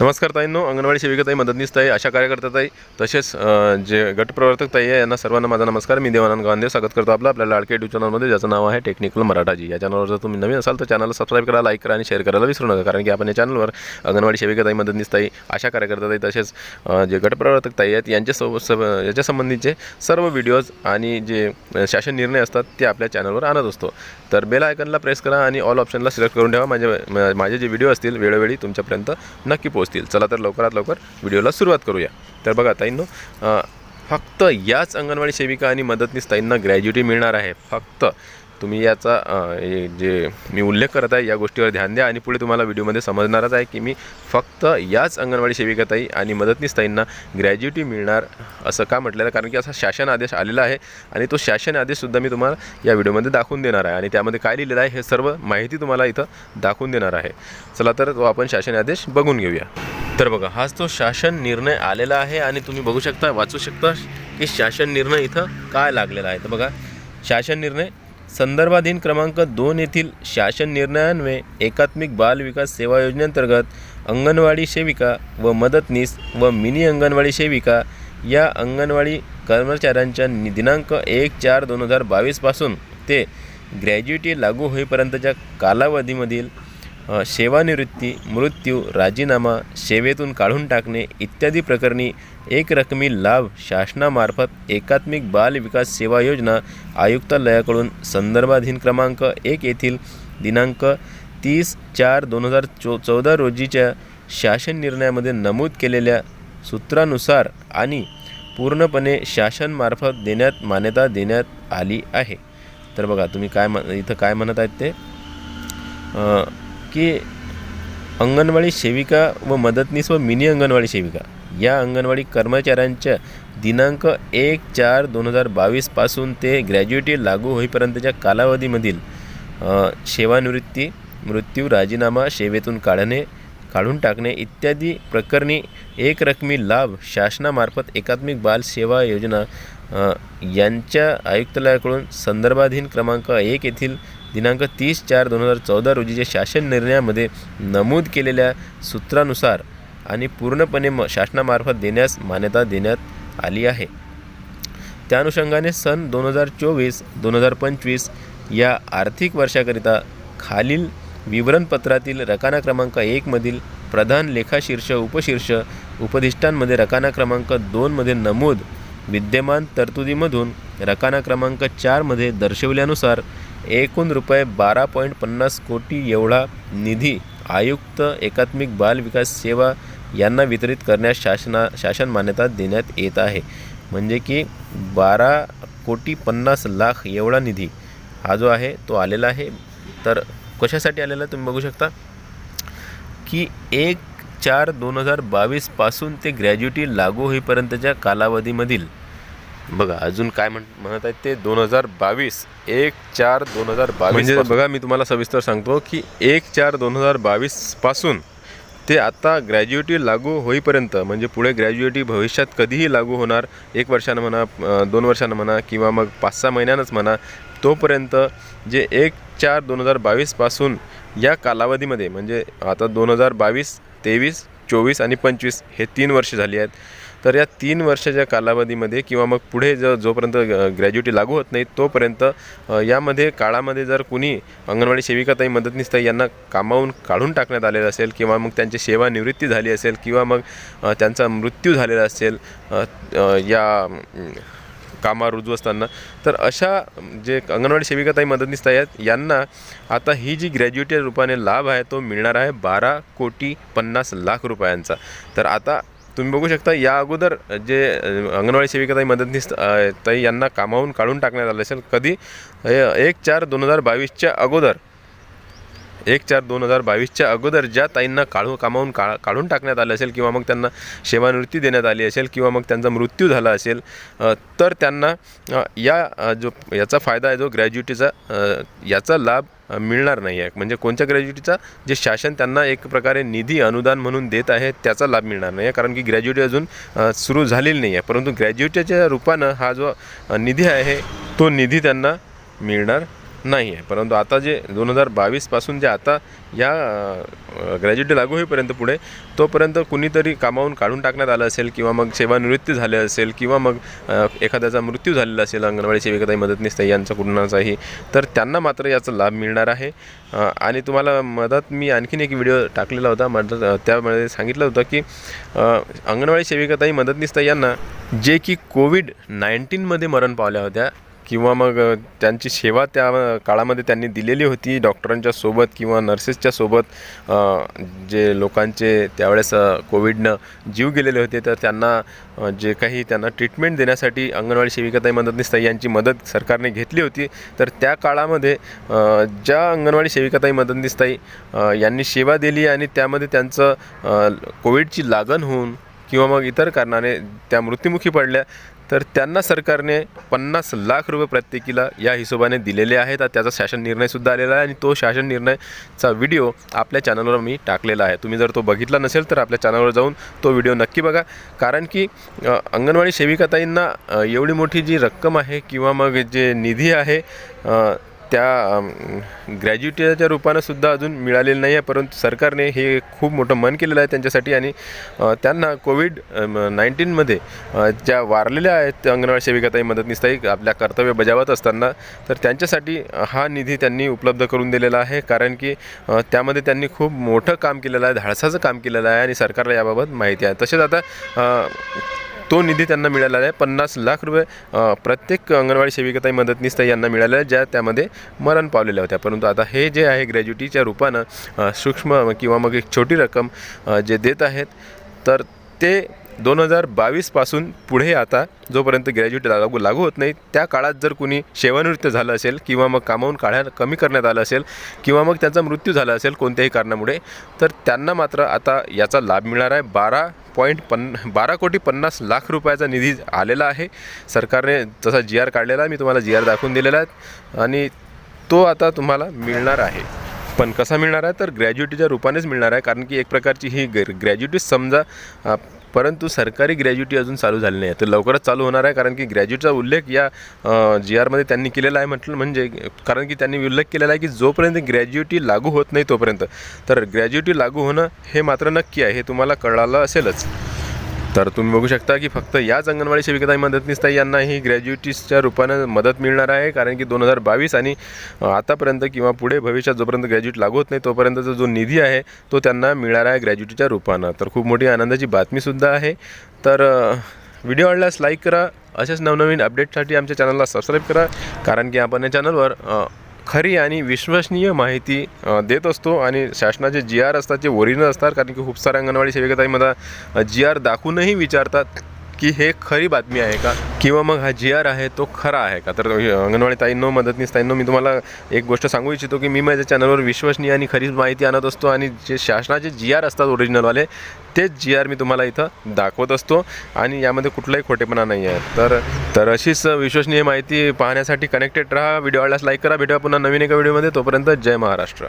नमस्कार ताईंनो अंगणवाडी सेविकाताई मदतनीस ताई आशा कार्यकर्त्याताई तसेच जे गटप्रवर्तक ताई आहे यांना सर्वांना माझा नमस्कार. मी देवानंद गांधे स्वागत करतो आपलं आपल्या लाडके यूट्यूब चॅनलमध्ये ज्याचं नाव आहे टेक्निकल मराठाजी. या चॅनलवर जर तुम्ही नवीन असाल तर चॅनलला सबस्क्राईब करा लाईक करा आणि शेअर करायला विसरू नका कारण की आपण या चॅनलवर अंगणवाडी सेविकाताई मदतनीस ताई आशा कार्यकर्त्याताई तसेच जे गटप्रवर्तक ताई आहेत यांच्यासोबत स याच्यासंबंधीचे सर्व व्हिडिओज आणि जे शासन निर्णय असतात ते आपल्या चॅनलवर आणत असतो. तर बेल आयकनला प्रेस करा आणि ऑल ऑप्शनला सिलेक्ट करून ठेवा. माझे माझे जे व्हिडिओ असतील वेळोवेळी तुमच्यापर्यंत नक्की पोहोच पोहोचतील. चला तर लवकरात लवकर व्हिडिओला सुरुवात करूया. तर बघा ताईंनो फक्त याच अंगणवाडी सेविका आणि मदतनीस ताईंना ग्रॅज्युटी मिळणार आहे. फक्त तुम्ही याचा जे मी उल्लेख करत आहे या गोष्टीवर ध्यान द्या आणि पुढे तुम्हाला व्हिडिओमध्ये समजणारच आहे की मी फक्त याच अंगणवाडी सेविकाताई आणि मदतनीसताईंना ग्रॅज्युएटी मिळणार असं का म्हटलेलं? कारण की असा शासन आदेश आलेला आहे आणि तो शासन आदेशसुद्धा मी तुम्हाला या व्हिडिओमध्ये दाखवून देणार आहे. आणि त्यामध्ये काय लिहिलेलं आहे हे सर्व माहिती तुम्हाला इथं दाखवून देणार आहे. चला तर तो आपण शासन आदेश बघून घेऊया. तर बघा हाच तो शासन निर्णय आलेला आहे आणि तुम्ही बघू शकता वाचू शकता की शासन निर्णय इथं काय लागलेला आहे. तर बघा शासन निर्णय संदर्भाधीन क्रमांक दोन येथील शासन निर्णयान्वये एकात्मिक बाल विकास सेवा योजनेअंतर्गत अंगणवाडी सेविका व मदतनीस व मिनी अंगणवाडी सेविका या अंगणवाडी कर्मचाऱ्यांच्या नि- दिनांक एक चार दोन हजार बावीसपासून ते ग्रॅज्युटी लागू होईपर्यंतच्या कालावधीमधील सेवानिवृत्ती मृत्यू राजीनामा सेवेतून काढून टाकणे इत्यादी प्रकरणी एकरकमी लाभ शासनामार्फत एकात्मिक बाल विकास सेवा योजना आयुक्तालयाकडून संदर्भाधीन क्रमांक एक येथील दिनांक तीस चार दोन हजार चो चौदा रोजीच्या शासन निर्णयामध्ये नमूद केलेल्या सूत्रानुसार आणि पूर्णपणे शासनमार्फत देण्यात मान्यता देण्यात आली आहे. तर बघा तुम्ही काय म इथं काय म्हणत आहेत ते? की अंगणवाडी सेविका व मदतनीस व मिनी अंगणवाडी सेविका. या अंगणवाडी कर्मचाऱ्यांच्या दिनांक एक चार दोन हजार बावीसपासून ते ग्रॅज्युएटी लागू होईपर्यंतच्या कालावधीमधील सेवानिवृत्ती मृत्यू राजीनामा सेवेतून काढणे काढून टाकणे इत्यादी प्रकरणी एकरकमी लाभ शासनामार्फत एकात्मिक बाल सेवा योजना यांच्या आयुक्तालयाकडून संदर्भाधीन क्रमांक एक येथील दिनांक तीस चार दोन हजार चौदा रोजीच्या शासन निर्णयामध्ये नमूद केलेल्या सूत्रानुसार आणि पूर्णपणे म शासनामार्फत देण्यास मान्यता देण्यात आली आहे. त्या अनुषंगाने सन दोन हजार चोवीस दोन हजार पंचवीस या आर्थिक वर्षाकरिता खालील विवरणपत्रातील रकाना क्रमांक एकमधील प्रधान लेखाशीर्ष उपशीर्ष उपदिष्टांमध्ये रकाना क्रमांक दोनमध्ये नमूद विद्यमान तरतुदीमधून रकाना क्रमांक चारमध्ये दर्शवल्यानुसार एकूण रुपये बारा पॉईंट पन्नास कोटी एवढा निधी आयुक्त एकात्मिक बाल विकास सेवा यांना वितरित करण्यास शासना शासन मान्यता देण्यात येत आहे. म्हणजे की बारा कोटी पन्नास लाख एवढा निधी हा जो आहे तो आलेला आहे. तर कशासाठी आलेला तुम्ही बघू शकता? की एक चार दोन हजार बावीसपासून ते ग्रॅज्युटी लागू होईपर्यंतच्या कालावधीमधील बघा अजून काय म्हण म्हणत आहेत ते? दोन हजार बावीस एक चार दोन हजार बावीस म्हणजे बघा मी तुम्हाला सविस्तर सांगतो की एक चार दोन हजार बावीसपासून ते आता ग्रॅज्युएटी लागू होईपर्यंत म्हणजे पुढे ग्रॅज्युएटी भविष्यात कधीही लागू होणार एक वर्षानं म्हणा दोन वर्षानं म्हणा किंवा मग पाच सहा महिन्यानंच म्हणा तोपर्यंत जे एक चार दोन हजार बावीसपासून या कालावधीमध्ये म्हणजे आता दोन हजार बावीस तेवीस चोवीस आणि पंचवीस हे तीन वर्ष झाली आहेत. तर या तीन वर्षाच्या कालावधीमध्ये किंवा मग पुढे ज जोपर्यंत ग्रॅज्युएटी लागू होत नाही तोपर्यंत यामध्ये काळामध्ये जर कुणी अंगणवाडी सेविकाताई मदतनीसताई यांना कामावून काढून टाकण्यात आलेलं असेल किंवा मग त्यांची सेवानिवृत्ती झाली असेल किंवा मग त्यांचा मृत्यू झालेला असेल या कामा रुजू असताना तर अशा जे अंगणवाडी सेविकाताई मदतनीस आहेत यांना आता ही जी ग्रॅज्युएटी रूपाने लाभ आहे तो मिळणार आहे बारा कोटी पन्नास लाख रुपयांचा. तर आता तुम्ही बघू शकता या अगोदर जे अंगणवाडी अंगणवाडी सेविकाताई मदतनीस ताई यांना कामावून काढून टाकण्यात आलं असेल कधी? एक चार दोन हजार बावीसच्या अगोदर एक चार दोन हजार बावीसच्या अगोदर ज्या ताईंना काढू कामावून का काढून टाकण्यात आलं असेल किंवा मग त्यांना सेवानिवृत्ती देण्यात आली असेल किंवा मग त्यांचा मृत्यू झाला असेल तर त्यांना या जो याचा फायदा आहे जो ग्रॅज्युएटीचा याचा लाभ मिळणार नाही आहे. म्हणजे कोणत्या ग्रॅज्युएटीचा? जे शासन त्यांना एक प्रकारे निधी अनुदान म्हणून देत आहे त्याचा लाभ मिळणार नाही आहे. कारण की ग्रॅज्युएटी अजून सुरू झालेली नाही आहे. परंतु ग्रॅज्युएटीच्या रूपानं हा जो निधी आहे तो निधी त्यांना मिळणार नाही आहे परंतु आता जे दोन हजार बावीसपासून जे आता या ग्रॅज्युएटी लागू होईपर्यंत पुढे तोपर्यंत कुणीतरी कामावून काढून टाकण्यात आलं असेल किंवा मग सेवानिवृत्ती झाले असेल किंवा मग एखाद्याचा मृत्यू झालेला असेल अंगणवाडी सेविकाताई मदतनीस ताई यांचा कुणाचाही तर त्यांना मात्र याचा लाभ मिळणार आहे. आणि तुम्हाला मदत मी आणखीन एक व्हिडिओ टाकलेला होता मदत त्यामध्ये सांगितलं होतं की अंगणवाडी सेविकाताई मदतनीस ताई यांना जे की कोविड नाईन्टीनमध्ये मरण पावल्या होत्या किंवा मग त्यांची सेवा त्या काळामध्ये त्यांनी दिलेली होती डॉक्टरांच्या सोबत किंवा नर्सेसच्या सोबत. जे लोकांचे त्यावेळेस कोविडनं जीव गेलेले होते तर त्यांना जे काही त्यांना ट्रीटमेंट देण्यासाठी अंगणवाडी सेविकाताई मदतनीस ताई यांची मदत सरकारने घेतली होती. तर त्या काळामध्ये ज्या अंगणवाडी सेविकाताई मदतनीस ताई यांनी सेवा दिली आणि त्यामध्ये त्यांचं कोविडची लागण होऊन किंवा मग इतर कारणाने त्या मृत्युमुखी पडल्या तर त्यांना सरकारने पन्नास लाख रुपये प्रत्येकीला या हिशोबाने दिलेले आहेत. त्याचा शासन निर्णयसुद्धा आलेला आहे आणि तो शासन निर्णयचा व्हिडिओ आपल्या चॅनलवर मी टाकलेला आहे. तुम्ही जर तो बघितला नसेल तर आपल्या चॅनलवर जाऊन तो व्हिडिओ नक्की बघा. कारण की अंगणवाडी सेविकाताईंना एवढी मोठी जी रक्कम आहे किंवा मग जे निधी आहे त्या ग्रॅज्युएटीच्या रूपानं सुद्धा अजून मिळालेलं नाही आहे परंतु सरकारने हे खूप मोठं मन केलेलं आहे त्यांच्यासाठी आणि त्यांना कोविड नाईन्टीनमध्ये ज्या वारलेल्या आहेत अंगणवाडी सेविकाताई मदतनीसताई आपल्या कर्तव्य बजावत असताना तर त्यांच्यासाठी हा निधी त्यांनी उपलब्ध करून दिलेला आहे कारण की त्यामध्ये त्यांनी खूप मोठं काम केलेलं आहे धाडसाचं काम केलेलं आहे आणि सरकारला याबाबत माहिती आहे. तसेच आता तो निधी त्यांना मिळालेला आहे. पन्नास लाख रुपये प्रत्येक अंगणवाडी सेविकाताई मदतनीस ताई यांना मिळाल्या आहे ज्या त्यामध्ये मरण पावलेल्या होत्या. परंतु आता हे जे आहे ग्रॅज्युटीच्या रूपानं सूक्ष्म किंवा मग एक छोटी रक्कम जे देत आहेत तर ते दोन हजार बावीसपासून पुढे आता जोपर्यंत ग्रॅज्युएट लागू लागू होत नाही त्या काळात जर कुणी सेवानिवृत्त झालं असेल किंवा मग कामावून काढ्या कमी करण्यात आलं असेल किंवा मग त्यांचा मृत्यू झाला असेल कोणत्याही कारणामुळे तर त्यांना मात्र आता याचा लाभ मिळणार आहे. बारा पॉईंट पन्न बारा कोटी पन्नास लाख रुपयाचा निधी आलेला आहे. सरकारने तसा जी आर काढलेला आहे. मी तुम्हाला जी आर दाखवून दिलेला आहे. आणि तो आता तुम्हाला मिळणार आहे. पण कसा मिळणार आहे? तर ग्रॅज्युएटीच्या रूपानेच मिळणार आहे. कारण की एक प्रकारची ही ग्रॅ ग्रॅज्युएटीच समजा परंतु सरकारी ग्रॅज्युएटी अजून चालू झाली नाही तर लवकरच चालू होणार आहे कारण की ग्रॅज्युएटचा उल्लेख या जी आरमध्ये त्यांनी केलेला आहे म्हटलं म्हणजे कारण की त्यांनी उल्लेख केलेला आहे की जोपर्यंत ग्रॅज्युएटी लागू होत नाही तोपर्यंत. तर ग्रॅज्युएटी लागू होणं हे मात्र नक्की आहे हे तुम्हाला कळालं असेलच. तर तुम्ही बघू शकता की फक्त याच अंगणवाडी सेविकाताई मदतनीसताई यांना ही ग्रॅज्युएटीच्या रूपानं मदत मिळणार आहे कारण की दोन हजार बावीस आणि आतापर्यंत किंवा पुढे भविष्यात जोपर्यंत ग्रॅज्युएट लागू होत नाही तोपर्यंतचा जो निधी आहे तो त्यांना मिळणार आहे ग्रॅज्युएटीच्या रूपानं. तर खूप मोठी आनंदाची बातमीसुद्धा आहे. तर व्हिडिओ आवडल्यास लाईक करा. अशाच नवनवीन अपडेटसाठी आमच्या चॅनलला सबस्क्राईब करा कारण की आपण या चॅनलवर खरी आणि विश्वसनीय माहिती देत असतो आणि शासनाचे जी आर असतात जे ओरिजिनल असतात कारण की खूप साऱ्या अंगणवाडी सेविकाताईमध्ये जी आर दाखवूनही विचारतात. की हे खरी बातमी आहे का? किंवा मग हा जी आर आहे तो खरा आहे का? तर अंगणवाडी ताईंनो मदतनीस ताईंनो मी तुम्हाला एक गोष्ट सांगू इच्छितो की मी माझ्या चॅनलवर विश्वसनीय आणि खरीच माहिती आणत असतो आणि जे शासनाचे जी आर असतात ओरिजिनलवाले तेच जी आर मी तुम्हाला इथं दाखवत असतो आणि यामध्ये कुठलाही खोटेपणा नाही आहे. तर तर अशीच विश्वसनीय माहिती पाहण्यासाठी कनेक्टेड राहा व्हिडिओ आवडल्यास लाईक करा भेटूया पुन्हा नवीन एका व्हिडिओमध्ये तोपर्यंत जय महाराष्ट्र.